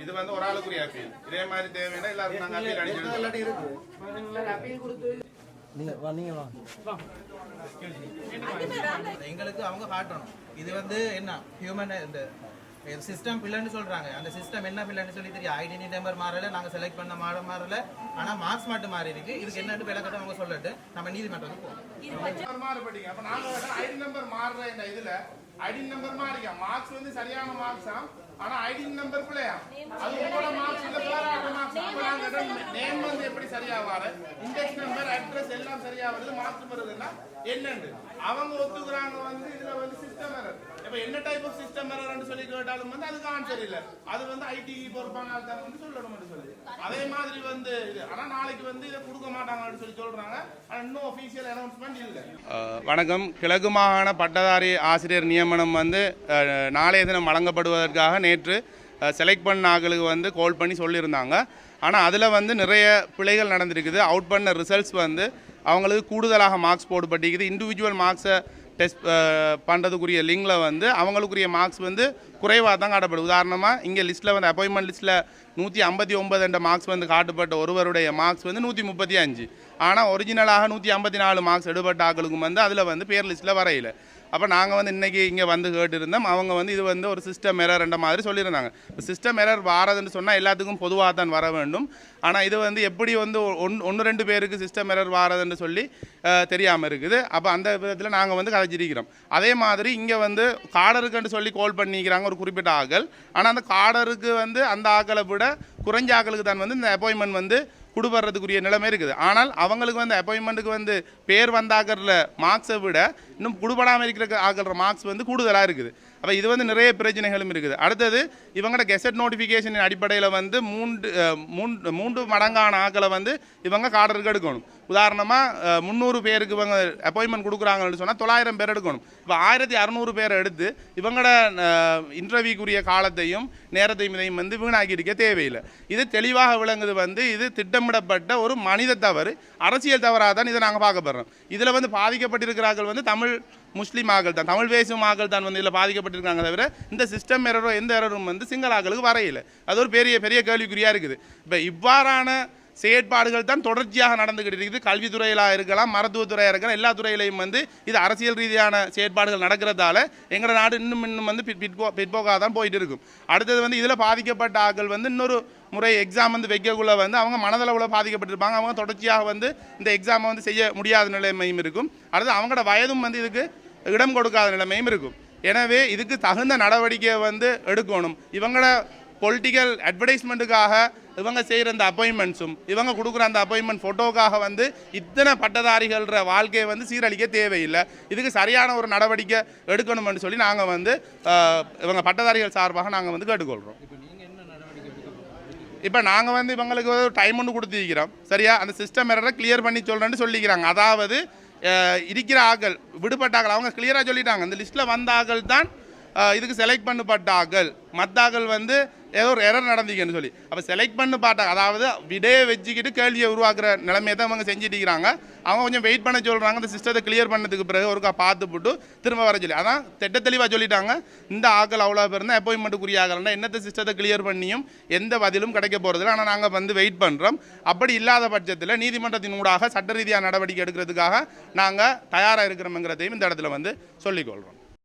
இது வந்து ஒரு ஆளுக்குரிய அப்பீல் இதே மாதிரி தேவைன்னா நாங்க அப்பீல் நீங்கள் வா எங்களுக்கு அவங்க காட்டணும். இது வந்து என்ன? ஹியூமன் இந்த சிஸ்டம் பிள்ளைன்னு சொல்றாங்க. அந்த சிஸ்டம் என்ன பிள்ளைன்னு சொல்லி தெரியும். ஐடென்டி நம்பர் மாறல நாங்க செலக்ட் பண்ண மாட மாறல. ஆனா மார்க்ஸ் மட்டும் மாறி இருக்கு. இதுக்கு என்னன்னு விளக்கட்டும் அவங்க சொல்லட்டு. நம்ம நீதிமன்றத்துக்கு போகணும் நம்பர் மாறுபட்டீங்க அப்ப நாங்க ஐடி நம்பர் மாறுற இந்த இதுல ஐடி நம்பர் மாறிக்க மார்க்ஸ் வந்து சரியான மார்க்ஸ் ஆனா ஐடி நம்பர் பிள்ளையா அது உங்களோட மார்க்ஸ் இல்ல வேற மார்க்ஸ் அப்ப நாங்க நேம் வந்து எப்படி சரியா வர இண்டெக்ஸ் நம்பர் அட்ரஸ் எல்லாம் சரியா வருது மார்க்ஸ் வருதுன்னா என்னன்னு அவங்க ஒத்துக்குறாங்க வந்து இதுல வந்து சிஸ்டம் எரர் இப்ப என்ன டைப் ஆஃப் சிஸ்டம் எரர்னு கேட்டாலும் வந்து அதுக்கு ஆன்சர் இல்ல. அது வந்து ஐடி பொறுப்பாங்க ஆள்தான் வந்து சொல்லணும்னு சொல்லி. அதே மாதிரி வந்து இது ஆனா நாளைக்கு வந்து இதை கொடுக்க மாட்டாங்கன்னு சொல்லி சொல்றாங்க. ஆனா இன்னும் அபிஷியல் அனௌன்ஸ்மெண்ட் இல்ல. வணக்கம். கிழக்கு மாகாண பட்டதாரி ஆசிரியர் நியமனம் வந்து நாளைய தினம் வழங்கப்படுவதற்காக நேற்று செலக்ட் பண்ண ஆக்களுக்கு வந்து கால் பண்ணி சொல்லியிருந்தாங்க. ஆனால் அதில் வந்து நிறைய பிழைகள் நடந்திருக்குது. அவுட் பண்ண ரிசல்ட்ஸ் வந்து அவங்களுக்கு கூடுதலாக மார்க்ஸ் போடுபட்டிருக்குது இண்டிவிஜுவல் மார்க்ஸை டெஸ்ட் பண்ணுறதுக்குரிய லிங்கில் வந்து அவங்களுக்குரிய மார்க்ஸ் வந்து குறைவாக தான் காட்டப்படும் உதாரணமாக இங்கே லிஸ்ட்டில் வந்து அப்பாயின்மெண்ட் லிஸ்ட்டில் நூற்றி ஐம்பத்தி ஒன்பது என்ற மார்க்ஸ் வந்து காட்டப்பட்ட ஒருவருடைய மார்க்ஸ் வந்து நூற்றி முப்பத்தி அஞ்சு. ஆனால் ஒரிஜினலாக நூற்றி ஐம்பத்தி நாலு மார்க்ஸ் எடுபட்ட ஆக்களுக்கும் வந்து அதில் வந்து பேர் லிஸ்ட்டில் வரையில. அப்போ நாங்கள் வந்து இன்றைக்கி இங்கே வந்து கேட்டிருந்தோம். அவங்க வந்து இது வந்து ஒரு சிஸ்டம் எரர்ன்ற மாதிரி சொல்லியிருந்தாங்க. இப்போ சிஸ்டம் எரர் வாரதுன்னு சொன்னால் எல்லாத்துக்கும் பொதுவாக தான் வர வேண்டும். ஆனால் இது வந்து எப்படி வந்து ஒன் ஒன்று ரெண்டு பேருக்கு சிஸ்டம் எரர் வாரதுன்னு சொல்லி தெரியாமல் இருக்குது. அப்போ அந்த விதத்தில் நாங்கள் வந்து கதைச்சிருக்கிறோம் அதே மாதிரி இங்கே வந்து காடருக்குன்னு சொல்லி கால் பண்ணிக்கிறாங்க ஒரு குறிப்பிட்ட ஆக்கள். ஆனால் அந்த காடருக்கு வந்து அந்த ஆக்களை விட குறைஞ்ச ஆக்களுக்கு தான் வந்து இந்த அப்பாயின்மெண்ட் வந்து கொடுபடுறதுக்குரிய நிலைமை இருக்குது. ஆனால் அவங்களுக்கு வந்து அப்பாயின்மெண்ட்டுக்கு வந்து பேர் வந்தாக்கிற மார்க்ஸை விட இன்னும் குடுபடாமல் இருக்கிற ஆக்கிற மார்க்ஸ் வந்து கூடுதலாக இருக்குது. அப்போ இது வந்து நிறைய பிரச்சனைகளும் இருக்குது. அடுத்தது இவங்களோட கெசட் நோட்டிஃபிகேஷனின் அடிப்படையில் வந்து மூன்று மூன்று மூன்று மடங்கான ஆக்களை வந்து இவங்க காடருக்கு எடுக்கணும். உதாரணமாக முந்நூறு பேருக்கு இவங்க அப்பாயின்மெண்ட் கொடுக்குறாங்கன்னு சொன்னால் தொள்ளாயிரம் பேர் எடுக்கணும். இப்போ ஆயிரத்தி அறநூறு பேரை எடுத்து இவங்களோட இன்டர்வியூக்குரிய காலத்தையும் நேரத்தையும் இதையும் வந்து வீணாக்கி இருக்க தேவையில்லை. இது தெளிவாக விளங்குது வந்து இது திட்டமிடப்பட்ட ஒரு மனித தவறு. அரசியல் தவறாக தான் இதை நாங்கள் பார்க்கப்படுறோம் இதில் வந்து பாதிக்கப்பட்டிருக்கிறார்கள் வந்து தமிழ் முஸ்லீம் ஆக்கள் தான் தமிழ் பேசும் ஆக்கள் தான் வந்து இதில் பாதிக்கப்பட்டிருக்காங்க தவிர இந்த சிஸ்டம் எரரோ எந்த எரரும் வந்து சிங்கள ஆக்களுக்கு வரையில. அது ஒரு பெரிய பெரிய கேள்விக்குறியாக இருக்குது. இப்போ இவ்வாறான செயற்பாடுகள் தான் தொடர்ச்சியாக நடந்துகிட்டு இருக்குது. கல்வித்துறையிலாக இருக்கலாம் மருத்துவத்துறையாக இருக்கலாம் எல்லா துறையிலையும் வந்து இது அரசியல் ரீதியான செயற்பாடுகள் நடக்கிறதால எங்களோட நாடு இன்னும் இன்னும் வந்து பிற் பிற்போ பிற்போக்காக தான் போயிட்டு இருக்கும். அடுத்தது வந்து இதில் பாதிக்கப்பட்ட ஆட்கள் வந்து இன்னொரு முறை எக்ஸாம் வந்து வைக்கக்குள்ள வந்து அவங்க மனதளவில் பாதிக்கப்பட்டிருப்பாங்க. அவங்க தொடர்ச்சியாக வந்து இந்த எக்ஸாமை வந்து செய்ய முடியாத நிலைமையும் இருக்கும். அடுத்து அவங்களோட வயதும் வந்து இதுக்கு இடம் கொடுக்காத நிலைமையும் இருக்கும். எனவே இதுக்கு தகுந்த நடவடிக்கையை வந்து எடுக்கணும். இவங்களோட பொலிட்டிக்கல் அட்வர்டைஸ்மெண்ட்டுக்காக இவங்க செய்கிற அந்த அப்பாயின்மெண்ட்ஸும் இவங்க கொடுக்குற அந்த அப்பாயின்மெண்ட் ஃபோட்டோக்காக வந்து இத்தனை பட்டதாரிகள்ன்ற வாழ்க்கையை வந்து சீரழிக்க தேவையில்லை. இதுக்கு சரியான ஒரு நடவடிக்கை எடுக்கணும்னு சொல்லி நாங்கள் வந்து இவங்க பட்டதாரிகள் சார்பாக நாங்கள் வந்து கேட்டுக்கொள்கிறோம் இப்போ நாங்கள் வந்து இவங்களுக்கு ஒரு டைம் ஒன்று கொடுத்துருக்கிறோம். சரியா? அந்த சிஸ்டம் எரரை கிளியர் பண்ணி சொல்கிறேன்னு சொல்லிக்கிறாங்க. அதாவது இருக்கிற ஆக்கள் விடுபட்ட ஆக்கள் அவங்க கிளியராக சொல்லிட்டாங்க. இந்த லிஸ்ட்டில் வந்த ஆக்கள் தான் இதுக்கு செலக்ட் பண்ணப்பட்ட ஆக்கள். மற்ற ஆக்கள் வந்து ஏதோ ஒரு எரர் நடந்தீங்கன்னு சொல்லி. அப்போ செலக்ட் பண்ணி பார்த்தாங்க அதாவது விடையை வச்சுக்கிட்டு கேள்வியை உருவாக்குற நிலைமையை தான் அவங்க செஞ்சுட்டு இருக்கிறாங்க. அவங்க கொஞ்சம் வெயிட் பண்ண சொல்கிறாங்க அந்த சிஸ்டத்தை கிளியர் பண்ணதுக்கு பிறகு ஒருக்கா பார்த்து போட்டு திரும்ப வர சொல்லி. அதான் திட்ட தெளிவாக சொல்லிட்டாங்க. இந்த ஆக்கள் அவ்வளோ பேர் இருந்தால் அப்பாயின்மெண்ட்டுக்குரிய ஆகலன்னா என்னத்த சிஸ்டத்தை கிளியர் பண்ணியும் எந்த பதிலும் கிடைக்க போகிறதில்ல ஆனால் நாங்கள் வந்து வெயிட் பண்ணுறோம் அப்படி இல்லாத பட்சத்தில் நீதிமன்றத்தின் ஊடாக சட்ட ரீதியாக நடவடிக்கை எடுக்கிறதுக்காக நாங்கள் தயாராக இருக்கிறோம்ங்கிறதையும் இந்த இடத்துல வந்து சொல்லிக்கொள்கிறோம்